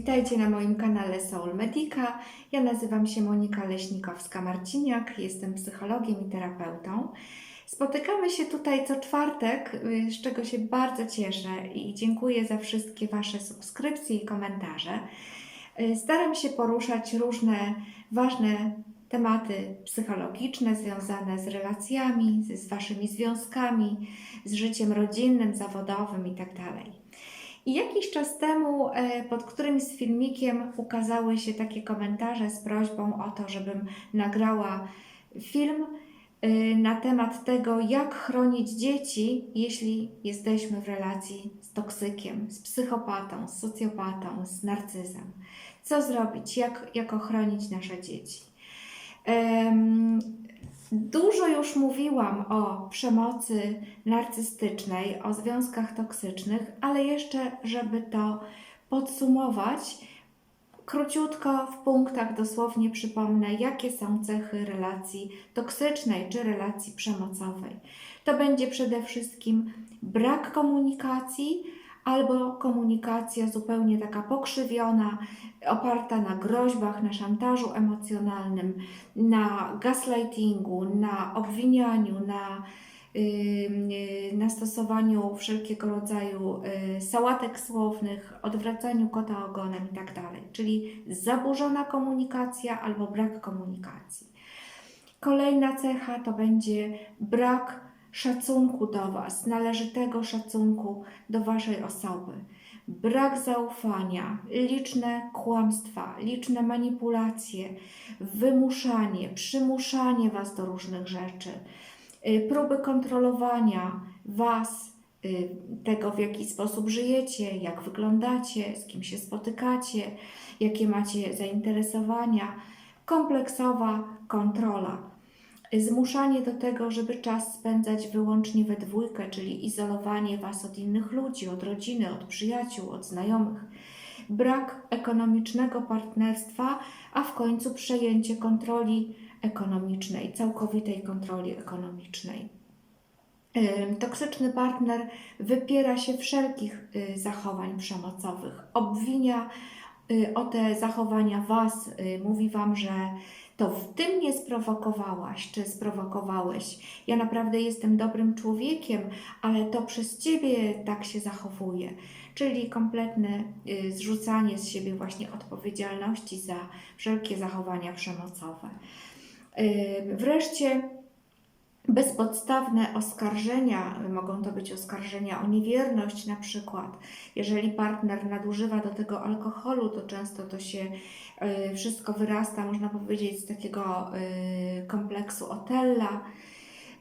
Witajcie na moim kanale Soul Medica. Ja nazywam się Monika Leśnikowska-Marciniak, jestem psychologiem i terapeutą. Spotykamy się tutaj co czwartek, y, z czego się bardzo cieszę i dziękuję za wszystkie Wasze subskrypcje i komentarze. Y, Staram się poruszać różne ważne tematy psychologiczne związane z relacjami, z Waszymi związkami, z życiem rodzinnym, zawodowym itd. I jakiś czas temu e, pod którymś filmikiem ukazały się takie komentarze z prośbą o to, żebym nagrała film e, na temat tego, jak chronić dzieci, jeśli jesteśmy w relacji z toksykiem, z psychopatą, z socjopatą, z narcyzem. Co zrobić, jak, jak ochronić nasze dzieci. Dużo już mówiłam o przemocy narcystycznej, o związkach toksycznych, ale jeszcze, żeby to podsumować, króciutko w punktach dosłownie przypomnę, jakie są cechy relacji toksycznej czy relacji przemocowej. To będzie przede wszystkim brak komunikacji albo komunikacja zupełnie taka pokrzywiona, oparta na groźbach, na szantażu emocjonalnym, na gaslightingu, na obwinianiu, na, yy, na stosowaniu wszelkiego rodzaju yy, sałatek słownych, odwracaniu kota ogonem itd. Czyli zaburzona komunikacja albo brak komunikacji. Kolejna cecha to będzie brak szacunku do Was, należytego szacunku do Waszej osoby. Brak zaufania, liczne kłamstwa, liczne manipulacje, wymuszanie, przymuszanie Was do różnych rzeczy, y, próby kontrolowania Was, y, tego w jaki sposób żyjecie, jak wyglądacie, z kim się spotykacie, jakie macie zainteresowania, kompleksowa kontrola zmuszanie do tego, żeby czas spędzać wyłącznie we dwójkę, czyli izolowanie Was od innych ludzi, od rodziny, od przyjaciół, od znajomych, brak ekonomicznego partnerstwa, a w końcu przejęcie kontroli ekonomicznej, całkowitej kontroli ekonomicznej. Toksyczny partner wypiera się wszelkich y, zachowań przemocowych, obwinia y, o te zachowania Was, y, mówi Wam, że to w tym mnie sprowokowałaś, czy sprowokowałeś. Ja naprawdę jestem dobrym człowiekiem, ale to przez Ciebie tak się zachowuje. Czyli kompletne y, zrzucanie z siebie właśnie odpowiedzialności za wszelkie zachowania przemocowe. Y, Wreszcie bezpodstawne oskarżenia, mogą to być oskarżenia o niewierność na przykład. Jeżeli partner nadużywa do tego alkoholu, to często to się y, wszystko wyrasta, można powiedzieć, z takiego y, kompleksu Otella,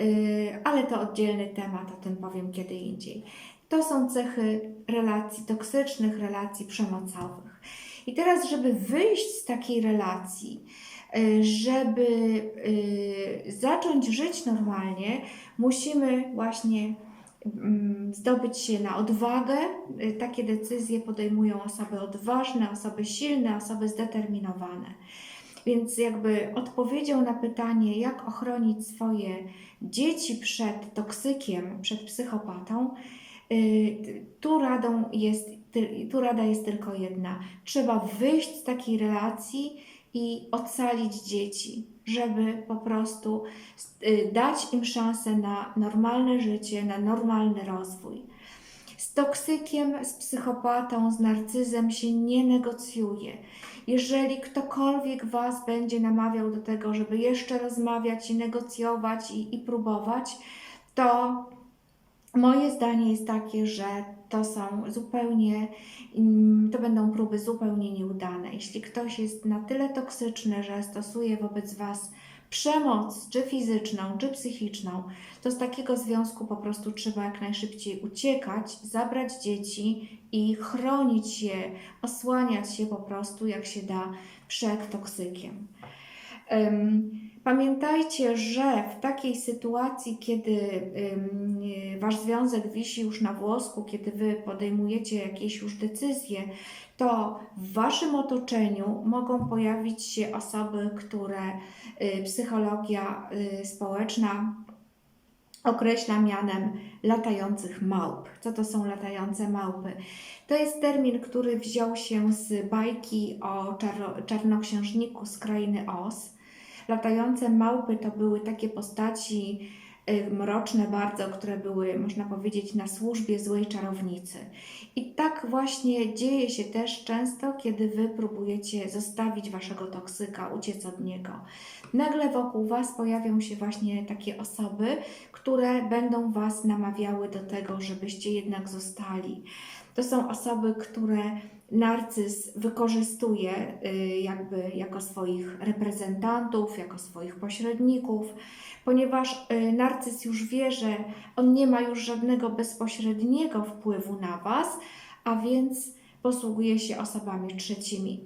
y, ale to oddzielny temat, o tym powiem kiedy indziej. To są cechy relacji toksycznych, relacji przemocowych. I teraz, żeby wyjść z takiej relacji, żeby y, zacząć żyć normalnie, musimy właśnie mm, zdobyć się na odwagę. Y, Takie decyzje podejmują osoby odważne, osoby silne, osoby zdeterminowane. Więc jakby odpowiedzią na pytanie, jak ochronić swoje dzieci przed toksykiem, przed psychopatą, tu radą jest, tu rada jest tylko jedna. Trzeba wyjść z takiej relacji i ocalić dzieci, żeby po prostu y, dać im szansę na normalne życie, na normalny rozwój. Z toksykiem, z psychopatą, z narcyzem się nie negocjuje. Jeżeli ktokolwiek Was będzie namawiał do tego, żeby jeszcze rozmawiać i negocjować i, i próbować, to moje zdanie jest takie, że to są zupełnie, mm, to będą próby zupełnie nieudane. Jeśli ktoś jest na tyle toksyczny, że stosuje wobec Was przemoc, czy fizyczną, czy psychiczną, to z takiego związku po prostu trzeba jak najszybciej uciekać, zabrać dzieci i chronić je, osłaniać się po prostu jak się da przed toksykiem. Pamiętajcie, że w takiej sytuacji, kiedy wasz związek wisi już na włosku, kiedy wy podejmujecie jakieś już decyzje, to w waszym otoczeniu mogą pojawić się osoby, które y, psychologia y, społeczna określa mianem latających małp. Co to są latające małpy? To jest termin, który wziął się z bajki o czarno, czarnoksiężniku z krainy Oz. Latające małpy to były takie postaci mroczne bardzo, które były, można powiedzieć, na służbie złej czarownicy. I tak właśnie dzieje się też często, kiedy wy próbujecie zostawić waszego toksyka, uciec od niego. Nagle wokół was pojawią się właśnie takie osoby, które będą was namawiały do tego, żebyście jednak zostali. To są osoby, które narcyz wykorzystuje y, jakby jako swoich reprezentantów, jako swoich pośredników, ponieważ y, narcyz już wie, że on nie ma już żadnego bezpośredniego wpływu na Was, a więc posługuje się osobami trzecimi.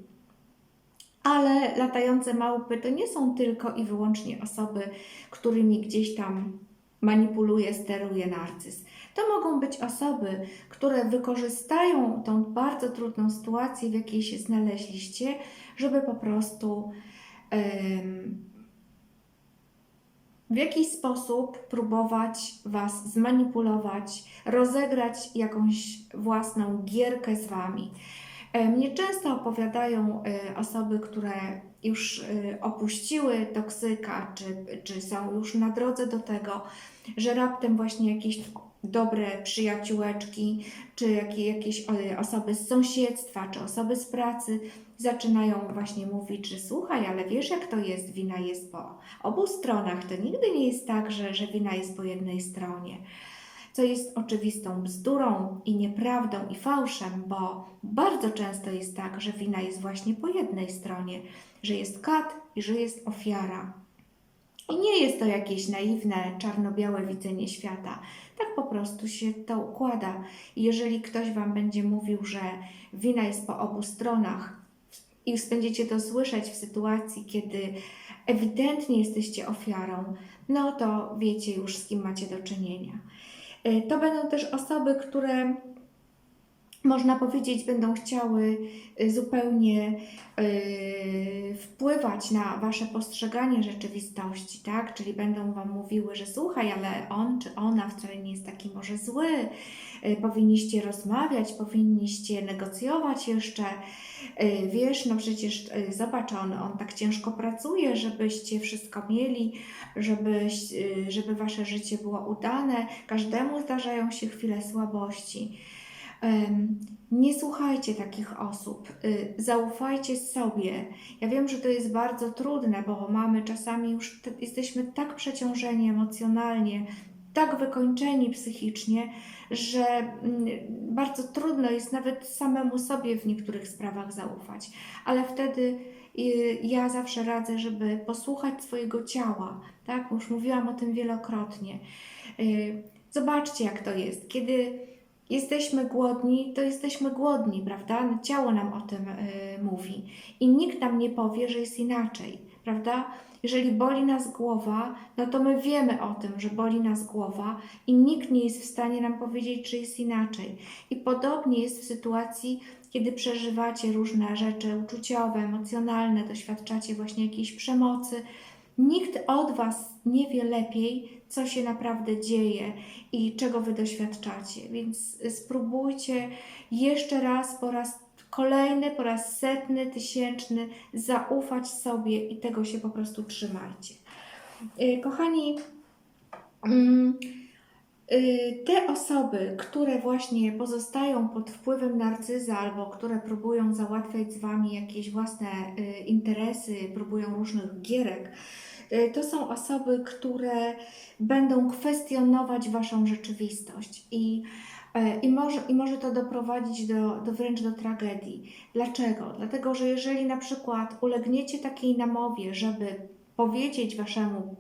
Ale latające małpy to nie są tylko i wyłącznie osoby, którymi gdzieś tam manipuluje, steruje narcyz. To mogą być osoby, które wykorzystają tą bardzo trudną sytuację, w jakiej się znaleźliście, żeby po prostu em, w jakiś sposób próbować Was zmanipulować, rozegrać jakąś własną gierkę z Wami. E, Mnie często opowiadają e, osoby, które już e, opuściły toksyka, czy, czy są już na drodze do tego, że raptem właśnie jakieś dobre przyjaciółeczki, czy jakie, jakieś osoby z sąsiedztwa, czy osoby z pracy zaczynają właśnie mówić, że słuchaj, ale wiesz jak to jest, wina jest po obu stronach. To nigdy nie jest tak, że, że wina jest po jednej stronie. Co jest oczywistą bzdurą i nieprawdą i fałszem, bo bardzo często jest tak, że wina jest właśnie po jednej stronie, że jest kat i że jest ofiara. I nie jest to jakieś naiwne, czarno-białe widzenie świata. Tak po prostu się to układa. I jeżeli ktoś Wam będzie mówił, że wina jest po obu stronach i będziecie to słyszeć w sytuacji, kiedy ewidentnie jesteście ofiarą, no to wiecie już z kim macie do czynienia. Y, To będą też osoby, które można powiedzieć, będą chciały y, zupełnie y, wpływać na Wasze postrzeganie rzeczywistości, tak? Czyli będą Wam mówiły, że słuchaj, ale on czy ona wcale nie jest taki może zły, y, powinniście rozmawiać, powinniście negocjować jeszcze. Wiesz, no przecież zobacz, on, on tak ciężko pracuje, żebyście wszystko mieli, żebyś, y, żeby Wasze życie było udane. Każdemu zdarzają się chwile słabości. Nie słuchajcie takich osób, y, zaufajcie sobie. Ja wiem, że to jest bardzo trudne, bo mamy czasami już, te- jesteśmy tak przeciążeni emocjonalnie, tak wykończeni psychicznie, że mm, bardzo trudno jest nawet samemu sobie w niektórych sprawach zaufać. Ale wtedy y, ja zawsze radzę, żeby posłuchać swojego ciała, tak? Już mówiłam o tym wielokrotnie. Y, Zobaczcie, jak to jest. Kiedy jesteśmy głodni, to jesteśmy głodni, prawda? Ciało nam o tym y, mówi. I nikt nam nie powie, że jest inaczej, prawda? Jeżeli boli nas głowa, no to my wiemy o tym, że boli nas głowa i nikt nie jest w stanie nam powiedzieć, czy jest inaczej. I podobnie jest w sytuacji, kiedy przeżywacie różne rzeczy uczuciowe, emocjonalne, doświadczacie właśnie jakiejś przemocy. Nikt od Was nie wie lepiej, co się naprawdę dzieje i czego Wy doświadczacie. Więc spróbujcie jeszcze raz, po raz kolejny, po raz setny, tysięczny zaufać sobie i tego się po prostu trzymajcie. Y, Kochani, mm, y, te osoby, które właśnie pozostają pod wpływem narcyza albo które próbują załatwiać z Wami jakieś własne y, interesy, próbują różnych gierek, to są osoby, które będą kwestionować Waszą rzeczywistość i, e, i, może, i może to doprowadzić do, do wręcz do tragedii. Dlaczego? Dlatego, że jeżeli na przykład ulegniecie takiej namowie, żeby powiedzieć Waszemu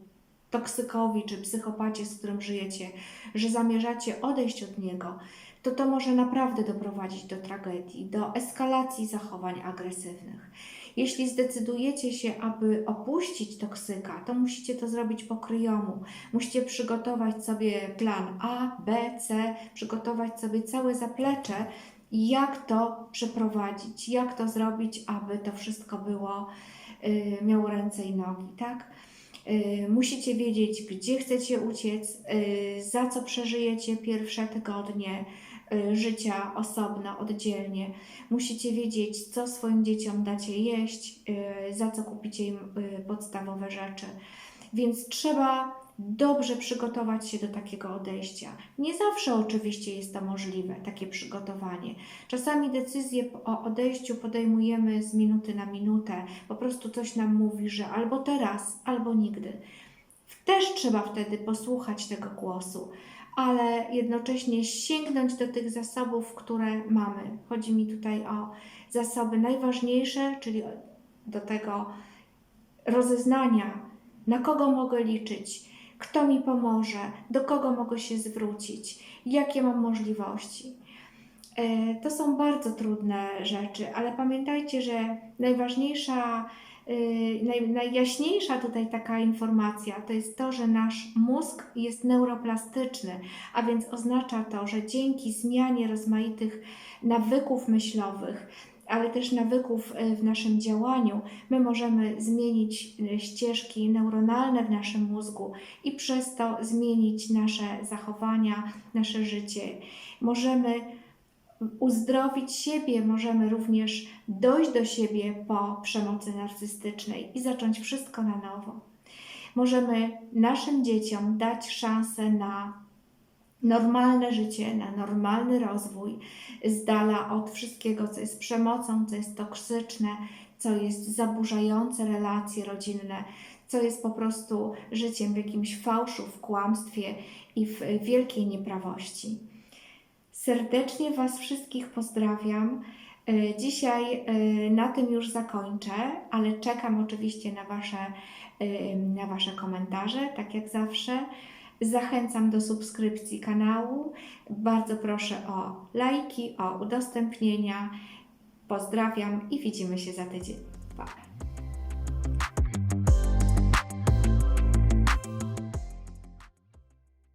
toksykowi czy psychopacie, z którym żyjecie, że zamierzacie odejść od niego, to to może naprawdę doprowadzić do tragedii, do eskalacji zachowań agresywnych. Jeśli zdecydujecie się, aby opuścić toksyka, to musicie to zrobić po kryjomu. Musicie przygotować sobie plan A, B, C, przygotować sobie całe zaplecze, jak to przeprowadzić, jak to zrobić, aby to wszystko było, y, miało ręce i nogi, tak? Y, Musicie wiedzieć, gdzie chcecie uciec, y, za co przeżyjecie pierwsze tygodnie życia osobno, oddzielnie. Musicie wiedzieć, co swoim dzieciom dacie jeść, y, za co kupicie im y, podstawowe rzeczy. Więc trzeba dobrze przygotować się do takiego odejścia. Nie zawsze oczywiście jest to możliwe, takie przygotowanie. Czasami decyzję o odejściu podejmujemy z minuty na minutę. Po prostu coś nam mówi, że albo teraz, albo nigdy. Też trzeba wtedy posłuchać tego głosu, ale jednocześnie sięgnąć do tych zasobów, które mamy. Chodzi mi tutaj o zasoby najważniejsze, czyli do tego rozeznania, na kogo mogę liczyć, kto mi pomoże, do kogo mogę się zwrócić, jakie mam możliwości. E, To są bardzo trudne rzeczy, ale pamiętajcie, że najważniejsza, naj, najjaśniejsza tutaj taka informacja to jest to, że nasz mózg jest neuroplastyczny, a więc oznacza to, że dzięki zmianie rozmaitych nawyków myślowych, ale też nawyków y, w naszym działaniu, my możemy zmienić y, ścieżki neuronalne w naszym mózgu i przez to zmienić nasze zachowania, nasze życie. Możemy uzdrowić siebie, możemy również dojść do siebie po przemocy narcystycznej i zacząć wszystko na nowo. Możemy naszym dzieciom dać szansę na normalne życie, na normalny rozwój, z dala od wszystkiego, co jest przemocą, co jest toksyczne, co jest zaburzające relacje rodzinne, co jest po prostu życiem w jakimś fałszu, w kłamstwie i w wielkiej nieprawości. Serdecznie Was wszystkich pozdrawiam. E, Dzisiaj e, na tym już zakończę, ale czekam oczywiście na Wasze, e, na wasze komentarze, tak jak zawsze. Zachęcam do subskrypcji kanału. Bardzo proszę o lajki, o udostępnienia. Pozdrawiam i widzimy się za tydzień. Pa!